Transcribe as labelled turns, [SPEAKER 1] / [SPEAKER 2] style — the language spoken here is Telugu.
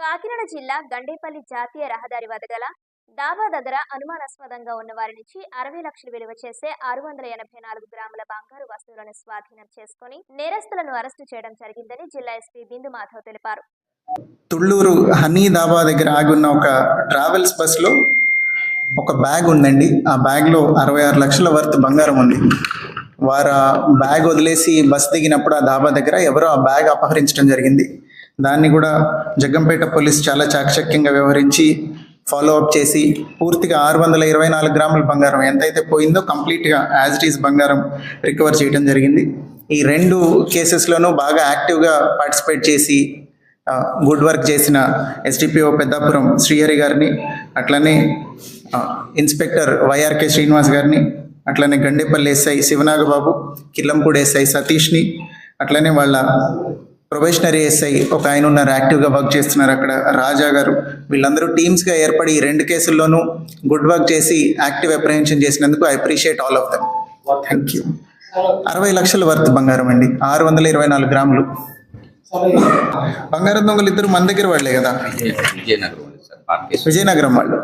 [SPEAKER 1] కాకినాడ జిల్లా గండేపల్లి జాతీయ రహదారి వద్ద గల డాబా దగ్గర అనుమానాస్పదంగా ఉన్న వారి నుంచి అరవై లక్షలు విలువ చేసే ఆరు వందల ఎనభై నాలుగు గ్రాముల బంగారు వస్తువులను స్వాధీనం చేసుకుని నేరస్తులను అరెస్టు చేయడం జరిగిందని జిల్లా ఎస్పీ బిందు మాధవ్ తెలిపారు.
[SPEAKER 2] తుళ్ళూరు హనీ దాబా దగ్గర ఆగున్న ఒక ట్రావెల్స్ బస్సులో ఒక బ్యాగ్ ఉందండి. ఆ బ్యాగ్లో అరవై ఆరు లక్షల వర్త్ బంగారం ఉంది. వారు ఆ బ్యాగ్ వదిలేసి బస్ దిగినప్పుడు ఆ దాబా దగ్గర ఎవరో ఆ బ్యాగ్ అపహరించడం జరిగింది. దాన్ని కూడా జగ్గంపేట పోలీస్ చాలా చాకచక్యంగా వ్యవహరించి ఫాలో అప్ చేసి పూర్తిగా ఆరు వందల ఇరవై నాలుగు గ్రాముల బంగారం ఎంతైతే పోయిందో కంప్లీట్గా యాజ్ ఇట్ ఈస్ బంగారం రికవర్ చేయడం జరిగింది. ఈ రెండు కేసెస్లోనూ బాగా యాక్టివ్గా పార్టిసిపేట్ చేసి గుడ్ వర్క్ చేసిన ఎస్డిపిఓ పెద్దాపురం శ్రీహరి గారిని అట్లనే ఇన్స్పెక్టర్ వైఆర్కే శ్రీనివాస్ గారిని అట్లనే గండేపల్లి ఎస్ఐ శివనాగబాబు కిల్లంపూడి ఎస్ఐ సతీష్ని అట్లనే వాళ్ళ ప్రొబేషనరీ ఎస్ఐ ఒక ఆయన ఉన్నారు యాక్టివ్గా వర్క్ చేస్తున్నారు అక్కడ. రాజా గారు వీళ్ళందరూ టీమ్స్గా ఏర్పడి ఈ రెండు కేసుల్లోనూ గుడ్ వర్క్ చేసి యాక్టివ్ అప్రహెన్షన్ చేసినందుకు I appreciate all of them. Thank you అరవై లక్షల వర్త్ బంగారం అండి ఆరు వందల ఇరవై నాలుగు గ్రాములు. బంగారం దొంగలు ఇద్దరు మన దగ్గర వాళ్ళే కదా? విజయనగరం వాళ్ళు.